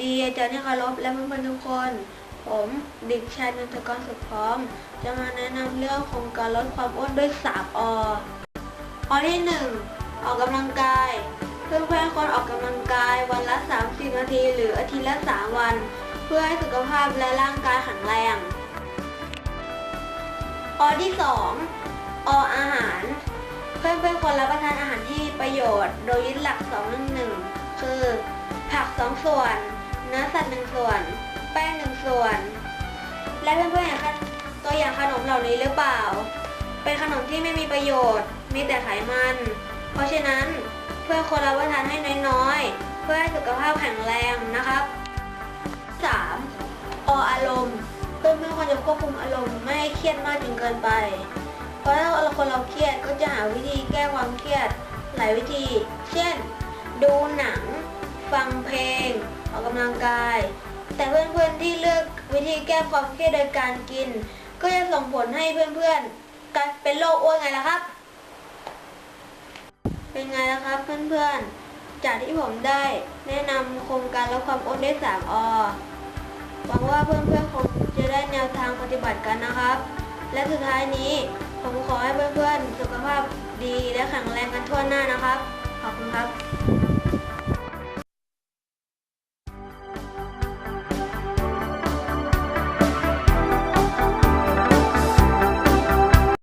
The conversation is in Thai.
จารย์ที่เคารพและเพื่อนๆทุกคน ผมเด็กชายนนทกรสุขพร้อม จะมาแนะนำเรื่องของการลดความอ้วนด้วย 3 อ อที่ 1 ออกกำลังกาย เพื่อนๆควรออกกำลังกายวันละ 30 นาที หรืออาทิตย์ละ 3 วัน เพื่อให้สุขภาพและร่างกายแข็งแรงออที่ 2 ออาหาร เพื่อนเพื่อนควรรับประทานอาหารที่ประโยชน์ โดยยึดหลัก 2 1 1 คือผัก 2 ส่วน เนื้อสัตว์1ส่วน แป้ง1ส่วน และเพื่อนๆเห็นตัวอย่างขนมเหล่านี้หรือเปล่า เป็นขนมที่ไม่มีประโยชน์ มีแต่ไขมัน เพราะฉะนั้นเพื่อควรรับประทานให้น้อยๆ เพื่อให้สุขภาพแข็งแรงนะครับ 3. ออารมณ์เพื่อนเพื่อนควรจะควบคุมอารมณ์ไม่ให้เครียดมากจนเกินไป เพราะถ้าเราคนเราเครียดก็จะหาวิธีแก้ความเครียดหลายวิธี เช่น ดูหนัง ฟังเพลง ออกกำลังกาย แต่เพื่อนๆที่เลือกวิธีแก้ความเครียดโดยการกิน ก็จะส่งผลให้เพื่อนๆกลายเป็นโรคอ้วนไงล่ะครับ เป็นไงล่ะครับเพื่อนๆ จากที่ผมได้แนะนำโครงการลดความอ้วนได้3อหวังว่าเพื่อนๆคงจะได้แนวทางปฏิบัติกันนะครับ และสุดท้ายนี้ผมขอให้เพื่อนๆสุขภาพดีและแข็งแรงกันทั่วหน้านะครับ ขอบคุณครับ